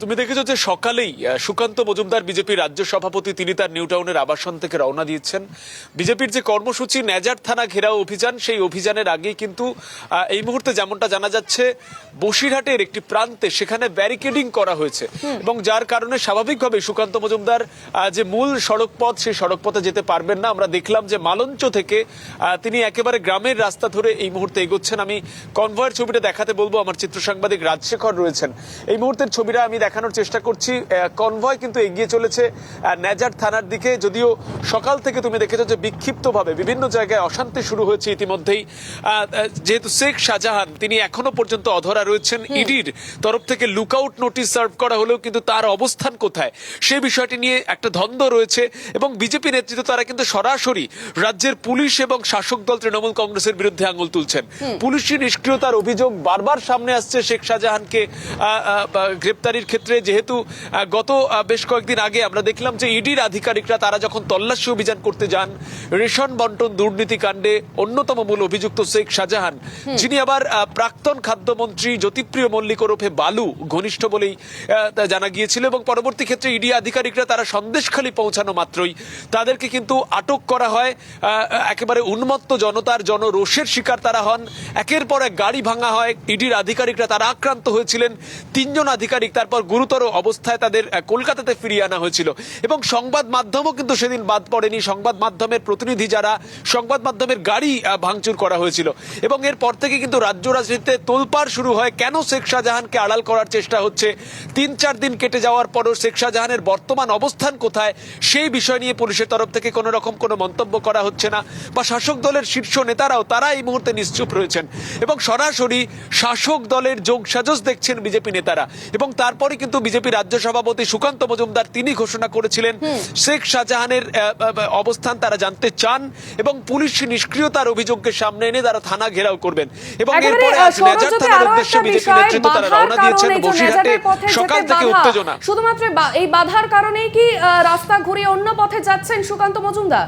তুমি দেখেছ যে সকালেই সুকান্ত মজুমদার বিজেপির রাজ্য সভাপতি তিনি তার নিউ টাউনের আবাসন থেকে রওনা দিয়েছেন। বিজেপির যে কর্মসূচি নেজার থানা ঘেরাও অভিযান সেই অভিযানের আগেই কিন্তু এই মুহূর্তে যেমনটা জানা যাচ্ছে বসিরহাটের একটি প্রান্তে সেখানে ব্যারিকেডিং করা হয়েছে। এবং যার কারণে স্বাভাবিকভাবে সুকান্ত মজুমদার যে মূল সড়ক পথ সেই সড়ক পথে যেতে পারবেন না। আমরা দেখলাম যে মালঞ্চ থেকে আহ, তিনি একেবারে গ্রামের রাস্তা ধরে এই মুহূর্তে এগোচ্ছেন। আমি কনভয়ের ছবিটা দেখাতে বলব। আমার চিত্র সাংবাদিক রাজশেখর রয়েছেন। এই মুহূর্তের ছবিটা আমি দেখানোর চেষ্টা করছি। কনভয় কিন্তু এগিয়ে চলেছে নেজার থানার দিকে। যদিও সকাল থেকে তুমি দেখেছ যে বিক্ষিপ্তভাবে বিভিন্ন জায়গায় অশান্তি শুরু হয়েছে ইতিমধ্যেই। যেহেতু শেখ শাহজাহান তিনি এখনও পর্যন্ত অধরা রয়েছেন ইডির তরফ থেকে লুকআউট নোটিশ সার্ভ করা হলেও কিন্তু তার অবস্থান কোথায় সেই বিষয়টি নিয়ে একটা দ্বন্দ্ব রয়েছে এবং বিজেপি নেতৃত্ব তারা কিন্তু সরাসরি রাজ্যের পুলিশ এবং শাসক দল তৃণমূল কংগ্রেসের বিরুদ্ধে আঙুল তুলছেন। পুলিশি নিষ্ক্রিয়তার অভিযোগ বারবার সামনে আসছে শেখ শাহজাহানকে গ্রেপ্তারির ক্ষেত্রে যেহেতু গত বেশ কয়েকদিন আগে আমরা দেখলাম যে ইডির আধিকারিকরা তারা যখন তল্লাশি অভিযান করতে যান রেশন বন্টন দুর্নীতি কাণ্ডে অন্যতম মূল অভিযুক্ত শেখ শাহজাহান যিনি আবার প্রাক্তন খাদ্যমন্ত্রী জ্যোতিপ্রিয় মল্লিক ওরফে বালু ঘনিষ্ঠ বলেই জানা গিয়েছিল এবং পরবর্তী ক্ষেত্রে ইডি আধিকারিকরা তারা সন্দেশখালী পৌঁছানো মাত্রই। তাদেরকে কিন্তু আটক করা হয় একেবারে উন্মত্ত জনতার জনরোষের শিকার তারা হন। একের পর এক গাড়ি ভাঙা হয়। ইডির আধিকারিকরা তারা আক্রান্ত হয়েছিলেন। তিনজন আধিকারিক তারপর গুরুতর অবস্থায় তাদের কলকাতাতে ফিরিয়ে আনা হয়েছিল। এবং সংবাদ মাধ্যমও কিন্তু সেদিন বাদ পড়েনি। সংবাদ মাধ্যমের প্রতিনিধি যারা, সংবাদ মাধ্যমের গাড়ি ভাঙচুর করা হয়েছিল। এবং এরপর থেকে কিন্তু রাজ্য রাজনীতিতে তোলপাড় শুরু হয়। কেন শেখ শাহজাহানকে আড়াল করার চেষ্টা হচ্ছে? তিন চার দিন কেটে যাওয়ার পরও শেখ শাহজাহানের বর্তমান অবস্থান কোথায়? সেই বিষয় নিয়ে পুলিশের তরফ থেকে কোনো রকম কোনো মন্তব্য করা হচ্ছে না। বা শাসক দলের শীর্ষ নেতারাও, তারা এই মুহূর্তে নিশ্চুপ রয়েছেন। এবং সরাসরি শাসক দলের যোগ সাজস দেখছেন বিজেপি নেতারা। এবং তারপরে কিন্তু বিজেপি রাজ্য সভাপতি সুকান্ত মজুমদার তিনি ঘোষণা করেছিলেন শেখ শাহজাহানের অবস্থান তারা জানতে চান এবং পুলিশ নিষ্ক্রিয়তার অভিযোগকে সামনে এনে তারা থানা ঘেরাও করবেন। এবং এরপরে আজ নেজার থানার উদ্দেশ্যে বিজেপি নেতৃত্ব তারা রওনা দিয়েছেন কারণে, বসিরহাটে সকাল থেকে উত্তেজনা। শুধুমাত্র এই বাধার কারণেই কি রাস্তা ঘুরিয়ে অন্য পথে যাচ্ছেন সুকান্ত মজুমদার?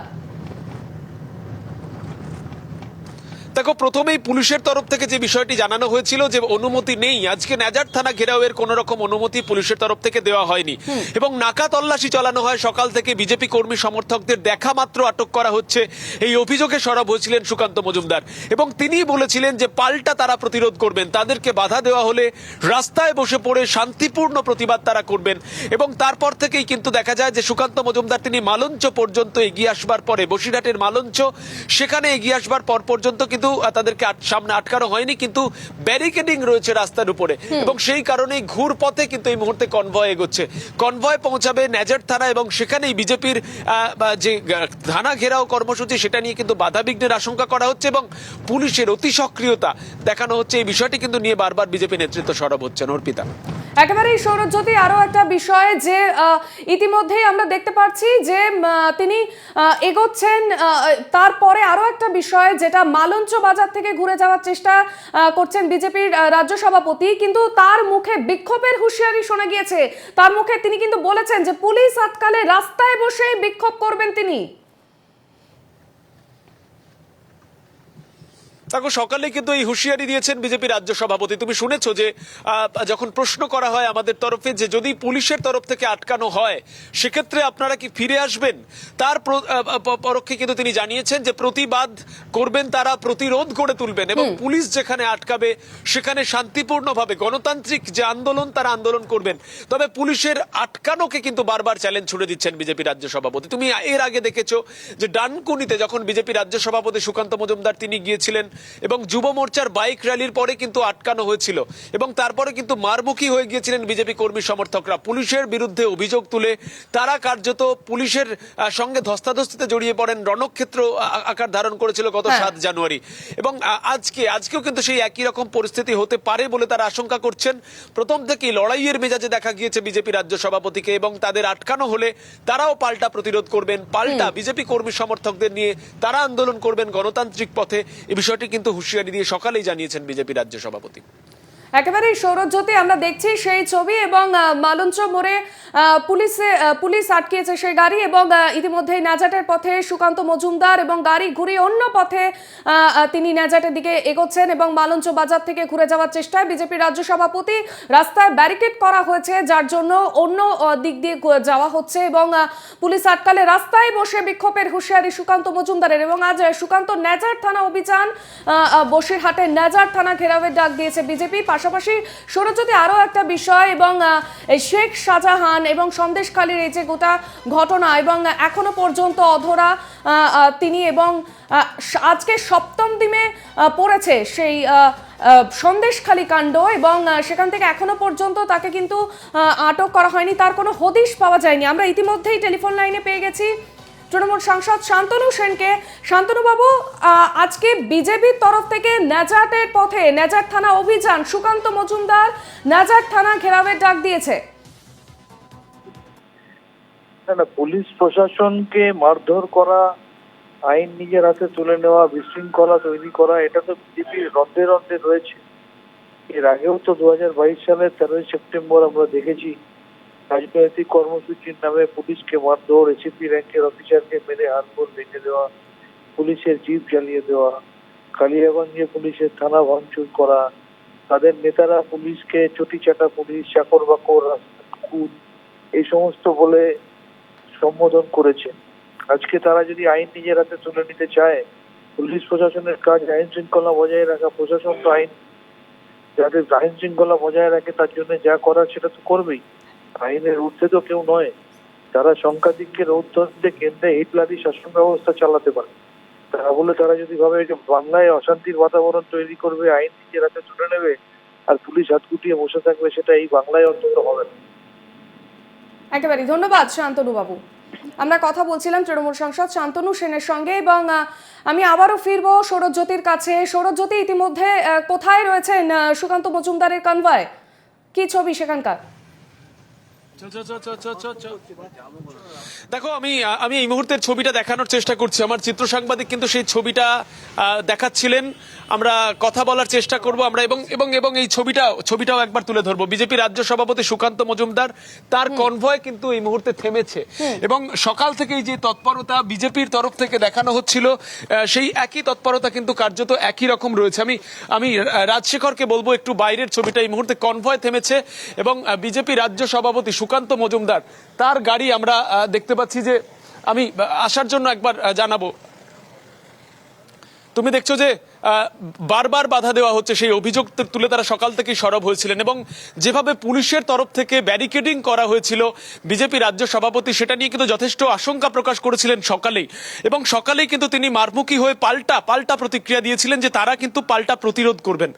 দেখো প্রথমেই পুলিশের তরফ থেকে যে বিষয়টি জানানো হয়েছিল যে অনুমতি নেই আজকে নেজার থানা ঘেরাওয়ের কোন রকম অনুমতি পুলিশের তরফ থেকে দেওয়া হয়নি। এবং নাকা তল্লাশি চালানো হয় সকাল থেকে বিজেপি কর্মী সমর্থকদের দেখা মাত্র আটক করা হচ্ছে। এই অভিযোগে সরব হয়েছিলেন সুকান্ত মজুমদার। এবং তিনি বলেছিলেন যে পাল্টা তারা প্রতিরোধ করবেন তাদেরকে বাধা দেওয়া হলে রাস্তায় বসে পড়ে শান্তিপূর্ণ প্রতিবাদ তারা করবেন। এবং তারপর থেকেই কিন্তু দেখা যায় যে সুকান্ত মজুমদার তিনি মালঞ্চ পর্যন্ত এগিয়ে আসবার পরে বসিরহাটের মালঞ্চ সেখানে এগিয়ে আসবার পর পর্যন্ত কিন্তু আহ, তাদেরকে সামনে আটকানো হয়নি কিন্তু ব্যারিকেডিং রয়েছে রাস্তার উপরে। এবং সেই কারণেই ঘুর পথে কিন্তু এই মুহূর্তে কনভয় এগোচ্ছে। কনভয় পৌঁছাবে ন্যাজার থানা এবং সেখানেই বিজেপির যে থানা ঘেরাও কর্মসূচি সেটা নিয়ে কিন্তু বাধা বিঘ্নের আশঙ্কা করা হচ্ছে এবং পুলিশের অতি সক্রিয়তা দেখানো হচ্ছে। এই বিষয়টি কিন্তু নিয়ে বারবার বিজেপি নেতৃত্ব সরব হচ্ছেন অর্পিতা। একেবারেই সৌরজ্যোতি, আরও একটা বিষয় যে ইতিমধ্যেই আমরা দেখতে পাচ্ছি যে তিনি এগোচ্ছেন তারপরে আরও একটা বিষয় যেটা মালঞ্চ বাজার থেকে ঘুরে যাওয়ার চেষ্টা করছেন বিজেপির রাজ্য সভাপতি। কিন্তু তার মুখে বিক্ষোভের হুঁশিয়ারি শোনা গিয়েছে। তার মুখে তিনি কিন্তু বলেছেন যে, পুলিশ আটকালে রাস্তায় বসে বিক্ষোভ করবেন তিনি। দেখো সকালে কিন্তু এই হুঁশিয়ারি দিয়েছেন বিজেপি রাজ্য সভাপতি। তুমি শুনেছো যে যখন প্রশ্ন করা হয় আমাদের তরফে যে যদি পুলিশের তরফ থেকে আটকানো হয় সেক্ষেত্রে আপনারা কি ফিরে আসবেন? তার পরোক্ষে কিন্তু তিনি জানিয়েছেন যে প্রতিবাদ করবেন তারা প্রতিরোধ করে তুলবেন এবং পুলিশ যেখানে আটকাবে সেখানে শান্তিপূর্ণভাবে গণতান্ত্রিক যে আন্দোলন তারা আন্দোলন করবেন। তবে পুলিশের আটকানোকে কিন্তু বারবার চ্যালেঞ্জ ছুড়ে দিচ্ছেন বিজেপি রাজ্য সভাপতি। তুমি এর আগে দেখেছ যে ডানকুনিতে যখন বিজেপি রাজ্য সভাপতি সুকান্ত মজুমদার তিনি গিয়েছিলেন এবং যুব মোর্চার বাইক র্যালির পরে কিন্তু আটকানো হয়েছিল। এবং তারপরে কিন্তু মারমুখী হয়ে গিয়েছিলেন বিজেপি কর্মী সমর্থকরা। পুলিশের বিরুদ্ধে অভিযোগ তুলে তারা কার্যত পুলিশের সঙ্গে ধস্তাধস্তিতে জড়িয়ে পড়েন। রণক্ষেত্র আকার ধারণ করেছিল গত হ্যাঁ। সাত জানুয়ারি। এবং আজকে আজকেও কিন্তু সেই একই রকম পরিস্থিতি হতে পারে বলে তারা আশঙ্কা করছেন। প্রথম থেকেই লড়াইয়ের মেজাজে দেখা গিয়েছে বিজেপি রাজ্য সভাপতিকে এবং তাদের আটকানো হলে তারাও পাল্টা প্রতিরোধ করবেন পাল্টা বিজেপি কর্মী সমর্থকদের নিয়ে তারা আন্দোলন করবেন গণতান্ত্রিক পথে। এই বিষয়টি কিন্তু হুঁশিয়ারি দিয়ে সকালেই জানিয়েছেন বিজেপি রাজ্য সভাপতি। একেবারেই সৌরজ্যোতি আমরা দেখছি সেই ছবি এবং মালঞ্চ মোড়ে পুলিশে পুলিশ আটকিয়েছে সেই গাড়ি এবং আহ, ইতিমধ্যেই ন্যাজাটের পথে সুকান্ত মজুমদার এবং গাড়ি ঘুরিয়ে অন্য পথে তিনি ন্যাজাটের দিকে এগোচ্ছেন এবং মালঞ্চ বাজার থেকে ঘুরে যাওয়ার চেষ্টায় বিজেপি রাজ্য সভাপতি রাস্তায় ব্যারিকেড করা হয়েছে যার জন্য অন্য দিক দিয়ে যাওয়া হচ্ছে এবং পুলিশ আটকালে রাস্তায় বসে বিক্ষোভের হুঁশিয়ারি সুকান্ত মজুমদারের এবং আজ সুকান্ত ন্যাজার থানা অভিযান বসিরহাটে ন্যাজার থানা ঘেরাওয়ের ডাক দিয়েছে বিজেপি পাশাপাশি সৌরজ্যোতি আরও একটা বিষয় এবং শেখ শাহজাহান এবং সন্দেশখালীর এই যে গোটা ঘটনা এবং এখনও পর্যন্ত অধরা তিনি এবং আজকে সপ্তম দিনে পড়েছে সেই সন্দেশখালী কাণ্ড এবং সেখান থেকে এখনও পর্যন্ত তাকে কিন্তু আটক করা হয়নি। তার কোনো হদিশ পাওয়া যায়নি। আমরা ইতিমধ্যেই টেলিফোন লাইনে পেয়ে গেছি। তৃণমূল সাংসদ শান্তনু সেনকে। শান্তনু বাবু আজকে বিজেপির তরফ থেকে নেজাটের পথে নেজাট থানা অভিযান, সুকান্ত মজুমদার নেজাট থানা ঘেরাওয়ের ডাক দিয়েছে। না পুলিশ প্রশাসনকে মারধর করা, আইন নিজের হাতে তুলে নেওয়া, বিশৃঙ্খলা তৈরি করা, এটা তো বিজেপির রন্ধে রন্ধে রয়েছে। এর আগেও তো দু সালের তেরোই সেপ্টেম্বর আমরা দেখেছি। রাজনৈতিক কর্মসূচির নামে পুলিশকে মারধর এসিপি র্যাঙ্কের অফিসারকে মেরে হাতবোর ভেঙে দেওয়া, পুলিশের জিপ জ্বালিয়ে দেওয়া, কালিয়াগঞ্জে পুলিশের থানা ভাঙচুর করা। তাদের নেতারা পুলিশকে চটি চাটা পুলিশ চাকর বাকর খুন এই সমস্ত বলে সম্বোধন করেছে। আজকে তারা যদি আইন নিজের হাতে তুলে নিতে চায়, পুলিশ প্রশাসনের কাজ আইন শৃঙ্খলা বজায় রাখা, প্রশাসন তো আইন, যাদের আইন শৃঙ্খলা বজায় রাখে তার জন্য যা করার সেটা তো করবেই। আইনের ঊর্ধ্বে তো কেউ নয়। তারা সংখ্যাধিক্যের ঊর্ধ্বে কেন্দ্রে হিটলারি শাসন ব্যবস্থা চালাতে পারে। তারা বলে তারা যদি ভাবে বাংলায় অশান্তির বাতাবরণ তৈরি করবে, আইন নিজের হাতে তুলে নেবে আর পুলিশ হাত গুটিয়ে বসে থাকবে, সেটা এই বাংলায় অন্তত হবে না। একেবারে, ধন্যবাদ শান্তনু বাবু আমরা কথা বলছিলাম তৃণমূল সাংসদ শান্তনু সেনের সঙ্গে এবং আমি আবারও ফিরবো সৌরজ্যোতির কাছে। সৌরজ্যোতি, ইতিমধ্যে কোথায় রয়েছেন সুকান্ত মজুমদারের কনভয় কি ছবি সেখানকার? 走走走走走走走 দেখো আমি আমি এই মুহূর্তের ছবিটা দেখানোর চেষ্টা করছি। আমার চিত্র সাংবাদিক কিন্তু সেই ছবিটা দেখাচ্ছিলেন। আমরা কথা বলার চেষ্টা করব আমরা এবং এবং এবং এই ছবিটা ছবিটাও একবার তুলে ধরবো। বিজেপি রাজ্য সভাপতি সুকান্ত মজুমদার তার কনভয় কিন্তু এই মুহূর্তে থেমেছে। এবং সকাল থেকেই যে তৎপরতা বিজেপির তরফ থেকে দেখানো হচ্ছিল সেই একই তৎপরতা কিন্তু কার্যত একই রকম রয়েছে। আমি আমি রাজশেখরকে বলব একটু বাইরের ছবিটা এই মুহূর্তে কনভয় থেমেছে এবং বিজেপি রাজ্য সভাপতি সুকান্ত মজুমদার তার গাড়ি আমরা দেখতে পাচ্ছি যে আমি আসার জন্য একবার জানাব। তুমি দেখছ যে বারবার বাধা দেওয়া হচ্ছে সেই অভিযোগ তুলে তারা সকাল থেকেই সরব হয়েছিলেন এবং যেভাবে পুলিশের তরফ থেকে ব্যারিকেডিং করা হয়েছিল বিজেপি রাজ্য সভাপতি, সেটা নিয়ে কিন্তু যথেষ্ট আশঙ্কা প্রকাশ করেছিলেন সকালেই। এবং সকালেই কিন্তু তিনি মারমুখী হয়ে পাল্টা পাল্টা প্রতিক্রিয়া দিয়েছিলেন যে তারা কিন্তু পাল্টা প্রতিরোধ করবেন।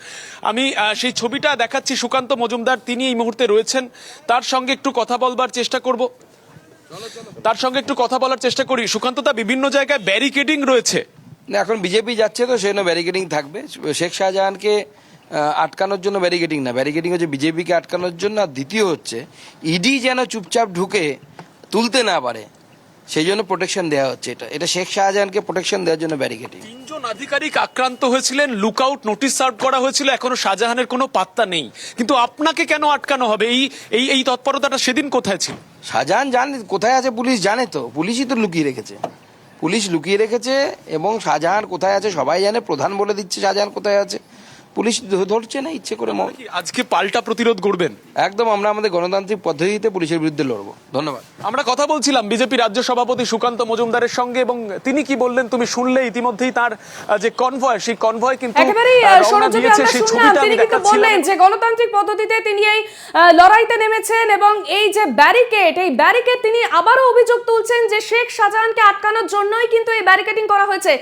আমি সেই ছবিটা দেখাচ্ছি সুকান্ত মজুমদার, তিনি এই মুহূর্তে রয়েছেন। তার সঙ্গে একটু কথা বলবার চেষ্টা করব। তার সঙ্গে একটু কথা বলার চেষ্টা করি। সুকান্ত দা বিভিন্ন জায়গায় ব্যারিকেডিং রয়েছে। না এখন বিজেপি যাচ্ছে তো সেজন্য ব্যারিকেডিং থাকবে। শেখ শাহজাহানকে আটকানোর জন্য ব্যারিকেডিং না। ব্যারিকেডিং হচ্ছে বিজেপিকে আটকানোর জন্য আর দ্বিতীয় হচ্ছে ইডি যেন চুপচাপ ঢুকে তুলতে না পারে সেই জন্য প্রোটেকশন দেওয়া হচ্ছে এটা। এটা শেখ শাহজাহানকে প্রোটেকশন দেওয়ার জন্য ব্যারিকেডিং তিনজন আধিকারিক আক্রান্ত হয়েছিলেন লুকআউট নোটিশ সার্ভ করা হয়েছিল এখনও শাহজাহানের কোনো পাত্তা নেই। কিন্তু আপনাকে কেন আটকানো হবে? এই এই এই তৎপরতাটা সেদিন কোথায় ছিল? শাহজাহান জানে কোথায় আছে পুলিশ জানে তো? পুলিশই তো লুকিয়ে রেখেছে। পুলিশ লুকিয়ে রেখেছে এবং শাহজাহান কোথায় আছে সবাই জানে। প্রধান বলে দিচ্ছে শাহজাহান কোথায় আছে। পুলিশ ধরছে না ইচ্ছে করে আজকে পাল্টা প্রতিরোধ করবেন একদম আমরা আমাদের গণতান্ত্রিক পদ্ধতিতে পুলিশের বিরুদ্ধে লড়বো। ধন্যবাদ। আমরা কথা বলছিলাম বিজেপি রাজ্য সভাপতি সুকান্ত মজুমদারের সঙ্গে এবং তিনি কি বললেন তুমি শুনলে ইতিমধ্যেই তার যে কনভয় সেই কনভয় কিন্তু তিনি কিন্তু বললেন যে গণতান্ত্রিক পদ্ধতিতে তিনি এই আহ, লড়াইতে নেমেছেন এবং এই যে ব্যারিকেড এই ব্যারিকেড তিনি আবারও অভিযোগ তুলছেন যে শেখ শাহজাহানকে আটকানোর জন্যই কিন্তু এই ব্যারিকেডিং করা হয়েছে।